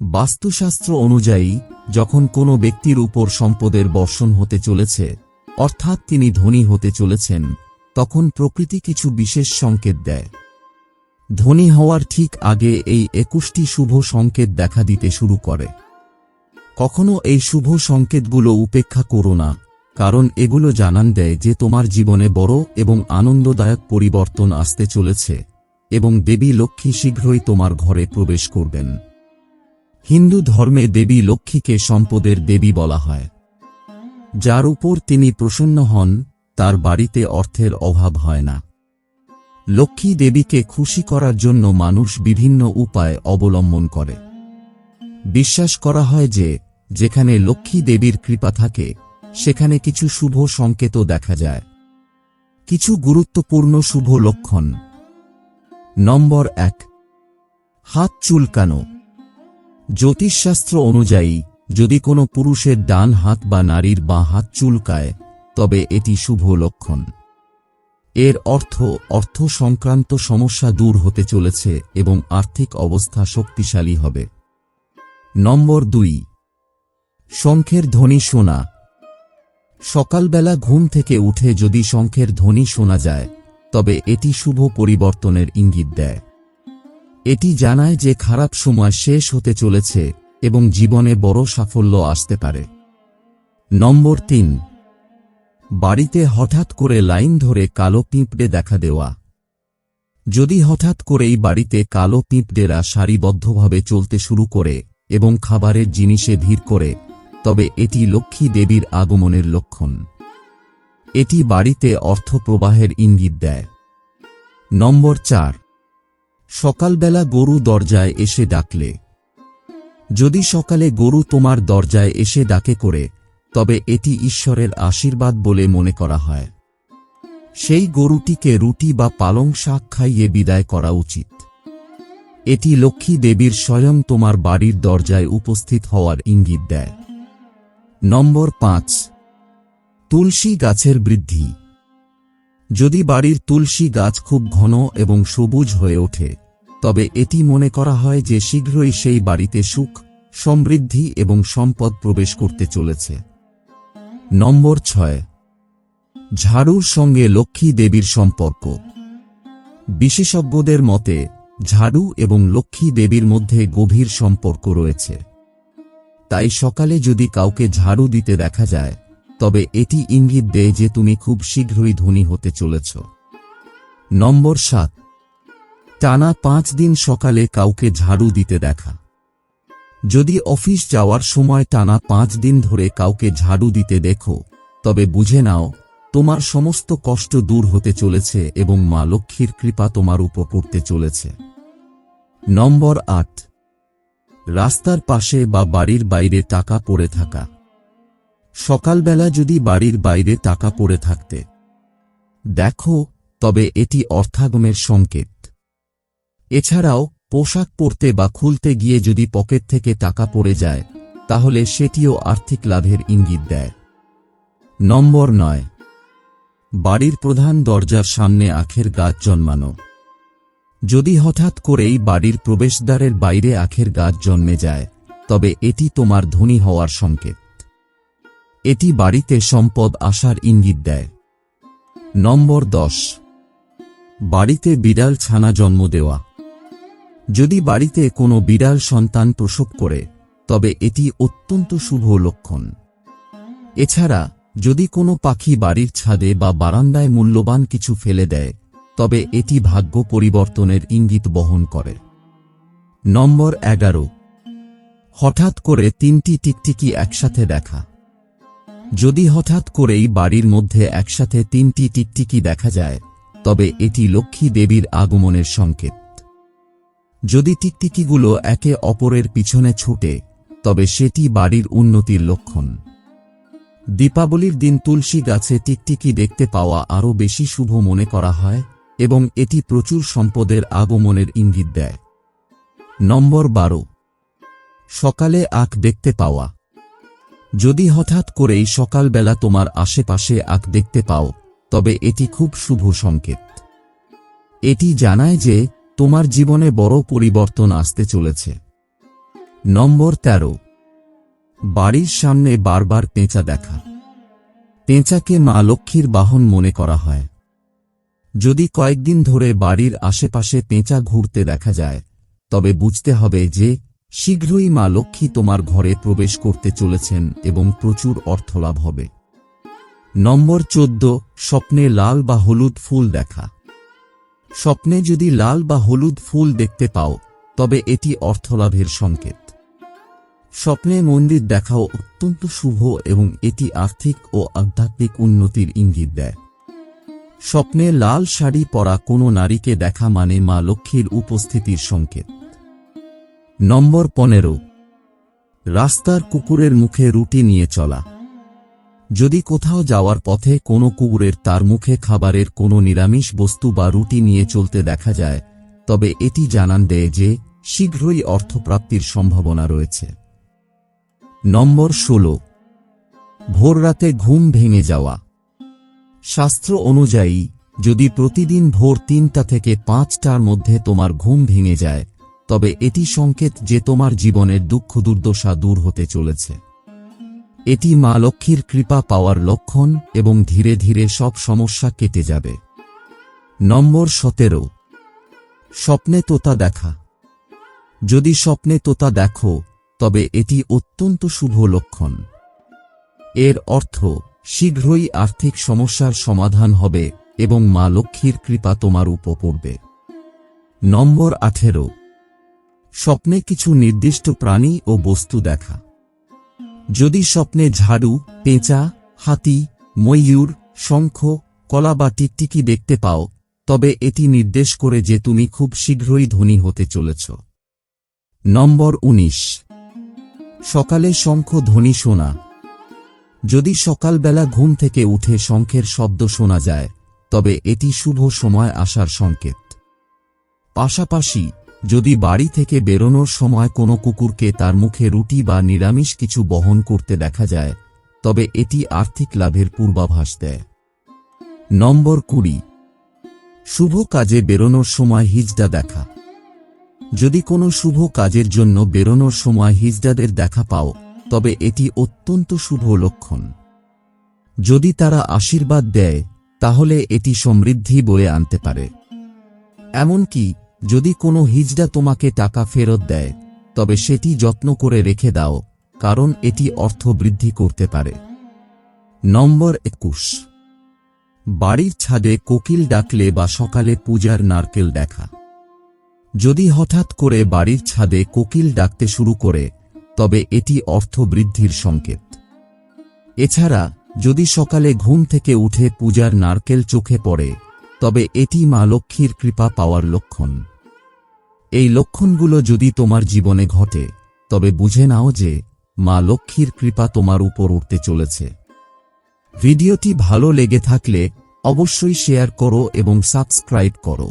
বাস্তুশাস্ত্র অনুযায়ী, যখন কোনো ব্যক্তির উপর সম্পদের বর্ষণ হতে চলেছে, অর্থাৎ তিনি ধনী হতে চলেছেন, তখন প্রকৃতি কিছু বিশেষ সংকেত দেয়। ধনী হওয়ার ঠিক আগে এই একুশটি শুভ সংকেত দেখা দিতে শুরু করে। কখনো এই শুভ সংকেতগুলো উপেক্ষা করো না, কারণ এগুলো জানান দেয় যে তোমার জীবনে বড় এবং আনন্দদায়ক পরিবর্তন আসতে চলেছে, এবং দেবী লক্ষ্মী শীঘ্রই তোমার ঘরে প্রবেশ করবেন। হিন্দু ধর্মে দেবী লক্ষ্মীকে সম্পদের দেবী বলা হয়। যার উপর তিনি প্রসন্ন হন, তার বাড়িতে অর্থের অভাব হয় না। লক্ষ্মী দেবীকে খুশি করার জন্য মানুষ বিভিন্ন উপায় অবলম্বন করে। বিশ্বাস করা হয় যে, যেখানে লক্ষ্মী দেবীর কৃপা থাকে, সেখানে কিছু শুভ সংকেতও দেখা যায়। কিছু গুরুত্বপূর্ণ শুভ লক্ষণ। নম্বর এক। হাত চুলকানো। জ্যোতিষশাস্ত্র অনুযায়ী, যদি কোনো পুরুষের ডান হাত বা নারীর বাঁ হাত চুলকায়, তবে এটি শুভ লক্ষণ। এর অর্থ অর্থ সংক্রান্ত সমস্যা দূর হতে চলেছে এবং আর্থিক অবস্থা শক্তিশালী হবে। নম্বর দুই। শঙ্খের ধ্বনি শোনা। সকালবেলা ঘুম থেকে উঠে যদি শঙ্খের ধ্বনি শোনা যায়, তবে এটি শুভ পরিবর্তনের ইঙ্গিত দেয়। এটি জানায় যে খারাপ সময় শেষ হতে চলেছে এবং জীবনে বড় সাফল্য আসতে পারে। নম্বর তিন। বাড়িতে হঠাৎ করে লাইন ধরে কালো পিঁপড়ে দেখা দেওয়া। যদি হঠাৎ করেই বাড়িতে কালো পিঁপড়েরা সারিবদ্ধভাবে চলতে শুরু করে এবং খাবারের জিনিসে ভিড় করে, তবে এটি লক্ষ্মী দেবীর আগমনের লক্ষণ। এটি বাড়িতে অর্থ প্রবাহের ইঙ্গিত দেয়। নম্বর চার। সকালবেলা গরু দরজায় এসে ডাকলে। যদি সকালে গরু তোমার দরজায় এসে ডাকে করে, তবে এটি ঈশ্বরের আশীর্বাদ বলে মনে করা হয়। সেই গরুটিকে রুটি বা পালং শাক খাইয়ে বিদায় করা উচিত। এটি লক্ষ্মী দেবীর স্বয়ং তোমার বাড়ির দরজায় উপস্থিত হওয়ার ইঙ্গিত দেয়। নম্বর পাঁচ, তুলসী গাছের বৃদ্ধি। যদি বাড়ির তুলসী গাছ খুব ঘন এবং সবুজ হয়ে ওঠে, তবে এটি মনে করা হয় যে শীঘ্রই সেই বাড়িতে সুখ, সমৃদ্ধি এবং সম্পদ প্রবেশ করতে চলেছে। নম্বর ছয়। ঝাড়ুর সঙ্গে লক্ষ্মী দেবীর সম্পর্ক। বিশেষজ্ঞদের মতে, ঝাড়ু এবং লক্ষ্মী দেবীর মধ্যে গভীর সম্পর্ক রয়েছে। তাই সকালে যদি কাউকে ঝাড়ু দিতে দেখা যায় তবে এটি ইঙ্গিত দেয় যে তুমি খুব শীঘ্রই ধনী হতে চলেছ। নম্বর সাত। টানা পাঁচ দিন সকালে কাউকে ঝাড়ু দিতে দেখা। যদি অফিস যাওয়ার সময় টানা পাঁচ দিন ধরে কাউকে ঝাড়ু দিতে দেখো, তবে বুঝে নাও, তোমার সমস্ত কষ্ট দূর হতে চলেছে এবং মা লক্ষ্মীর কৃপা তোমার উপর পড়তে চলেছে। নম্বর আট। রাস্তার পাশে বা বাড়ির বাইরে টাকা পড়ে থাকা। সকালবেলা যদি বাড়ির বাইরে টাকা পড়ে থাকতে। দেখো, তবে এটি অর্থাগমের সংকেত। এছাড়াও, পোশাক পরতে বা খুলতে গিয়ে যদি পকেট থেকে টাকা পড়ে যায়, তাহলে সেটিও আর্থিক লাভের ইঙ্গিত দেয়। নম্বর নয়। বাড়ির প্রধান দরজার সামনে আখের গাছ জন্মানো। যদি হঠাৎ করেই বাড়ির প্রবেশদ্বারের বাইরে আখের গাছ জন্মে যায়, তবে এটি তোমার ধনী হওয়ার সংকেত। এটি বাড়িতে সম্পদ আসার ইঙ্গিত দেয়। নম্বর দশ। বাড়িতে বিড়াল ছানা জন্ম দেওয়া। যদি বাড়িতে কোনো বিড়াল সন্তান প্রসব করে, তবে এটি অত্যন্ত শুভ লক্ষণ। এছাড়া, যদি কোনো পাখি বাড়ির ছাদে বা বারান্দায় মূল্যবান কিছু ফেলে দেয়, তবে এটি ভাগ্য পরিবর্তনের ইঙ্গিত বহন করে। নম্বর এগারো। হঠাৎ করে তিনটি টিকটিকি একসাথে দেখা। যদি হঠাৎ করেই বাড়ির মধ্যে একসাথে তিনটি টিকটিকি দেখা যায়, তবে এটি লক্ষ্মী দেবীর আগমনের সংকেত। যদি টিকটিকিগুলো একে অপরের পিছনে ছুটে, তবে সেটি বাড়ির উন্নতির লক্ষণ। দীপাবলির দিন তুলসী গাছে টিকটিকি দেখতে পাওয়া আরও বেশি শুভ মনে করা হয় এবং এটি প্রচুর সম্পদের আগমনের ইঙ্গিত দেয়। নম্বর বারো। সকালে আখ দেখতে পাওয়া। যদি হঠাৎ করেই সকালবেলা তোমার আশেপাশে আখ দেখতে পাও, তবে এটি খুব শুভ সংকেত। এটি জানায় যে তোমার জীবনে বড় পরিবর্তন আসতে চলেছে। নম্বর তেরো। বাড়ির সামনে বারবার পেঁচা দেখা। পেঁচাকে মা লক্ষ্মীর বাহন মনে করা হয়। যদি কয়েকদিন ধরে বাড়ির আশেপাশে পেঁচা ঘুরতে দেখা যায়, তবে বুঝতে হবে যে শীঘ্রই মা লক্ষ্মী তোমার ঘরে প্রবেশ করতে চলেছেন এবং প্রচুর অর্থলাভ হবে। নম্বর চোদ্দ, স্বপ্নে লাল বা হলুদ ফুল দেখা। স্বপ্নে যদি লাল বা হলুদ ফুল দেখতে পাও, তবে এটি অর্থলাভের সংকেত। স্বপ্নে মন্দির দেখাও অত্যন্ত শুভ এবং এটি আর্থিক ও আধ্যাত্মিক উন্নতির ইঙ্গিত দেয়। স্বপ্নে লাল শাড়ি পরা কোনো নারীকে দেখা মানে মা লক্ষ্মীর উপস্থিতির সংকেত। নম্বর পনেরো। রাস্তার কুকুরের মুখে রুটি নিয়ে চলা। যদি কোথাও যাওয়ার পথে কোনো কুকুরের তার মুখে খাবারের কোনো নিরামিষ বস্তু বা রুটি নিয়ে চলতে দেখা যায়, তবে এটি জানান দেয় যে শীঘ্রই অর্থপ্রাপ্তির সম্ভাবনা রয়েছে। নম্বর ষোলো। ভোররাতে ঘুম ভেঙে যাওয়া। শাস্ত্র অনুযায়ী, যদি প্রতিদিন ভোর তিনটা থেকে পাঁচটার মধ্যে তোমার ঘুম ভেঙে যায় তবে এটি সংকেত যে তোমার জীবনের দুঃখ দুর্দশা দূর হতে চলেছে। এটি মা লক্ষ্মীর কৃপা পাওয়ার লক্ষণ এবং ধীরে ধীরে সব সমস্যা কেটে যাবে। নম্বর সতেরো। স্বপ্নে তোতা দেখা। যদি স্বপ্নে তোতা দেখো, তবে এটি অত্যন্ত শুভ লক্ষণ। এর অর্থ, শীঘ্রই আর্থিক সমস্যার সমাধান হবে এবং মা লক্ষ্মীর কৃপা তোমার উপর পড়বে। নম্বর আঠেরো। স্বপ্নে কিছু নির্দিষ্ট প্রাণী ও বস্তু দেখা। যদি স্বপ্নে ঝাড়ু, পেঁচা, হাতি, ময়ূর, শঙ্খ, কলা বা টিকটিকি দেখতে পাও, তবে এটি নির্দেশ করে যে তুমি খুব শীঘ্রই ধনী হতে চলেছ। নম্বর ১৯ সকালে শঙ্খ ধ্বনি শোনা। যদি সকালবেলা ঘুম থেকে উঠে শঙ্খের শব্দ শোনা যায়, তবে এটি শুভ সময় আসার সংকেত। পাশাপাশি যদি বাড়ি থেকে বেরোনোর সময় কোনো কুকুরকে তার মুখে রুটি বা নিরামিষ কিছু বহন করতে দেখা যায়, তবে এটি আর্থিক লাভের পূর্বাভাস দেয়। নম্বর কুড়ি। শুভ কাজে বেরোনোর সময় হিজডা দেখা। যদি কোনো শুভ কাজের জন্য বেরোনোর সময় হিজডাদের দেখা পাও, তবে এটি অত্যন্ত শুভ লক্ষণ। যদি তারা আশীর্বাদ দেয়, তাহলে এটি সমৃদ্ধি বয়ে আনতে পারে। এমনকি যদি কোনো হিজড়া তোমাকে টাকা ফেরত দেয়, তবে সেটি যত্ন করে রেখে দাও, কারণ এটি অর্থ বৃদ্ধি করতে পারে। নম্বর একুশ। বাড়ির ছাদে কোকিল ডাকলে বা সকালে পূজার নারকেল দেখা। যদি হঠাৎ করে বাড়ির ছাদে কোকিল ডাকতে শুরু করে, তবে এটি অর্থ বৃদ্ধির সংকেত। এছাড়া, যদি সকালে ঘুম থেকে উঠে পূজার নারকেল চোখে পড়ে তবে এটি মা লক্ষ্মীর কৃপা পাওয়ার লক্ষণ। এই লক্ষণগুলো যদি তোমার জীবনে ঘটে, তবে বুঝে নাও যে মা লক্ষ্মীর কৃপা তোমার উপর উঠতে চলেছে। ভিডিওটি ভালো লেগে থাকলে অবশ্যই শেয়ার করো এবং সাবস্ক্রাইব করো।